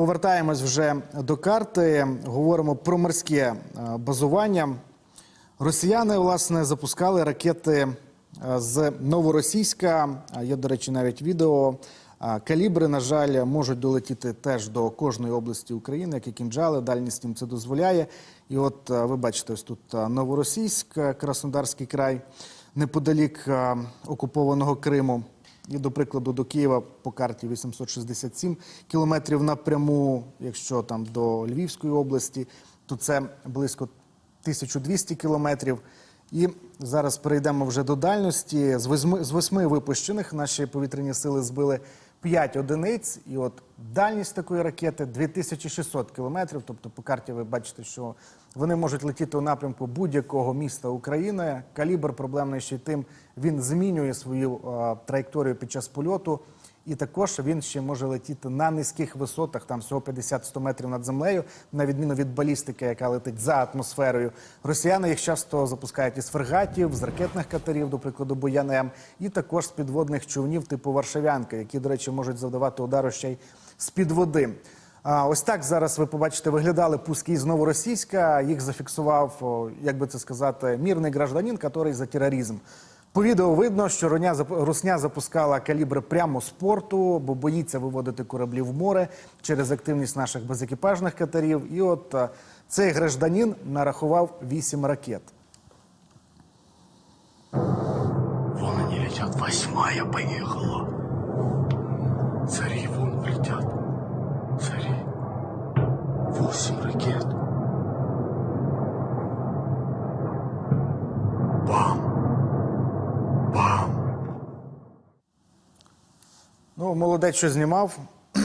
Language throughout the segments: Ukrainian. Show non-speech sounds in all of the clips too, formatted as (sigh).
Повертаємось вже до карти. Говоримо про морське е, базування. Росіяни власне запускали ракети е, з новоросійська. Є, до речі, навіть відео. Калібри, на жаль, можуть долетіти теж до кожної області України, як і кінжали. Дальність їм це дозволяє. І от е, ви бачите, ось тут е, новоросійськ, е, Краснодарський край, неподалік е, окупованого Криму. І, до прикладу, до Києва по карті 867 кілометрів напряму. Якщо там до Львівської області, то це близько 1200 кілометрів. І зараз перейдемо вже до дальності. З восьми, з восьми випущених наші повітряні сили збили 5 одиниць. І от дальність такої ракети 2600 кілометрів. Тобто по карті ви бачите, що вони можуть летіти у напрямку будь-якого міста України. Калібр проблемний ще й тим, він змінює свою е, траєкторію під час польоту. І також він ще може летіти на низьких висотах, там всього 50-100 метрів над землею, на відміну від балістики, яка летить за атмосферою. Росіяни їх часто запускають із фрегатів, з ракетних катерів, до прикладу, Боянем, і також з підводних човнів типу Варшавянка, які, до речі, можуть завдавати удару ще й з-під води. А, ось так зараз ви побачите, виглядали пуски із новоросійська. Їх зафіксував, як би це сказати, мирний гражданин, який за тероризм. По відео видно, що Русня запускала калібри прямо з порту, бо боїться виводити кораблі в море через активність наших безекіпажних катерів. І от е, цей гражданин нарахував 8 ракет. Вон они летят, восьмая поехала. Цари вон летят. Цари. Восемь ракет. Бам. Ну, молодець, що знімав. (clears throat)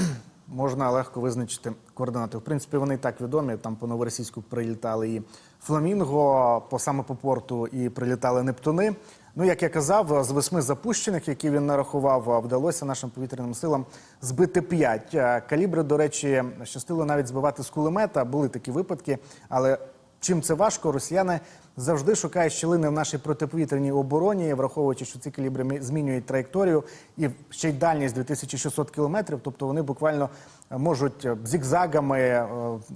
Можна легко визначити координати. В принципі, вони так відомі. Там по новоросійську прилітали і Фламінго, по саме по порту і прилітали Нептуни. Ну, як я казав, з восьми запущених, які він нарахував, вдалося нашим повітряним силам збити п'ять. Калібри, до речі, щастило навіть збивати з кулемета. Були такі випадки, але Чим це важко, росіяни завжди шукають щілини в нашій протиповітряній обороні, враховуючи, що ці калібри змінюють траєкторію і ще й дальність 2600 кілометрів. Тобто вони буквально е, можуть е, зігзагами е,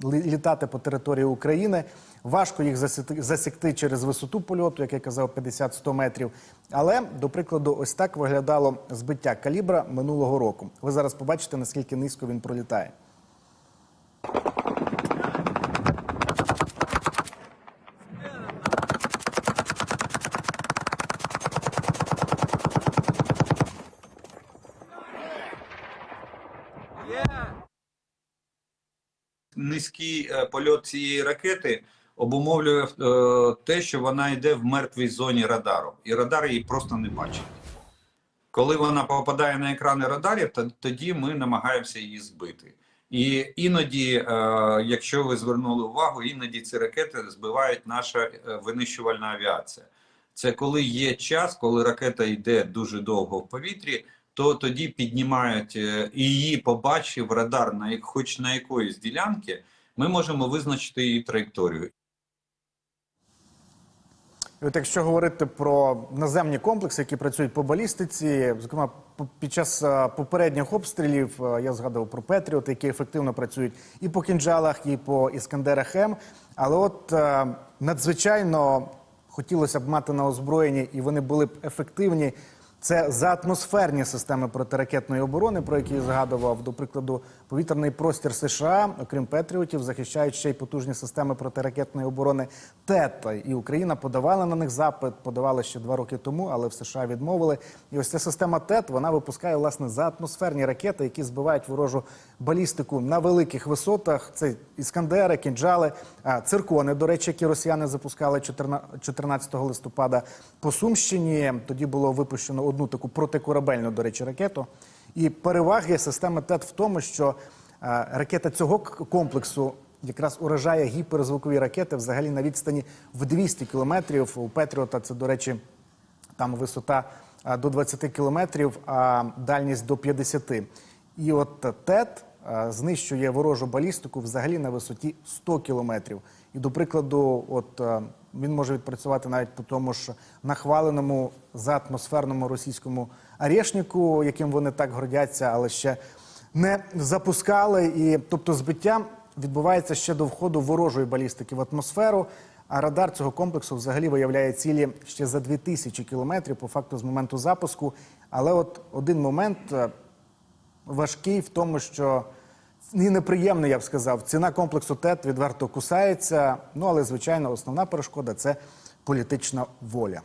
літати по території України. Важко їх засікти, засікти через висоту польоту, як я казав, 50-100 метрів. Але, до прикладу, ось так виглядало збиття калібра минулого року. Ви зараз побачите, наскільки низько він пролітає. Низький е, польот цієї ракети обумовлює е, те, що вона йде в мертвій зоні радару, і радар її просто не бачить. Коли вона попадає на екрани радарів, то- тоді ми намагаємося її збити. І іноді, е, якщо ви звернули увагу, іноді ці ракети збивають наша винищувальна авіація. Це коли є час, коли ракета йде дуже довго в повітрі, то тоді піднімають е, її побачив радар на хоч на якоїсь ділянки, ми можемо визначити її траєкторію. І от якщо говорити про наземні комплекси, які працюють по балістиці, зокрема під час е, попередніх обстрілів, е, я згадував про Петріот, які ефективно працюють і по кінжалах, і по іскандерах М. Але от надзвичайно хотілося б мати на озброєнні, і вони були б ефективні. Це заатмосферні системи протиракетної оборони, про які згадував. До прикладу, повітряний простір США, окрім Петріотів, захищають ще й потужні системи протиракетної оборони ТЕТ. І Україна подавала на них запит, подавала ще два роки тому, але в США відмовили. І ось ця система ТЕТ вона випускає власне заатмосферні ракети, які збивають ворожу балістику на великих висотах. Це іскандери, кінджали, циркони, до речі, які росіяни запускали 14 14 листопада по Сумщині. Тоді було випущено одну таку протикорабельну, до речі, ракету. І переваги системи ТЕТ в тому, що ракета цього комплексу якраз уражає гіперзвукові ракети взагалі на відстані в 200 кілометрів. У Петріота це, до речі, там висота до 20 кілометрів, а дальність до 50. І от е, ТЕТ знищує ворожу балістику взагалі на висоті 100 кілометрів. І до прикладу, от е, він може відпрацювати навіть по тому ж нахваленому заатмосферному російському арешнику, яким вони так гордяться, але ще не запускали. І тобто збиття відбувається ще до входу ворожої балістики в атмосферу. А радар цього комплексу взагалі виявляє цілі ще за 2000 кілометрів по факту з моменту запуску. Але от один момент е, важкий в тому, що і неприємний, я б сказав. Ціна комплексу ТЕТ відверто кусається. Ну але звичайно, основна перешкода це політична воля.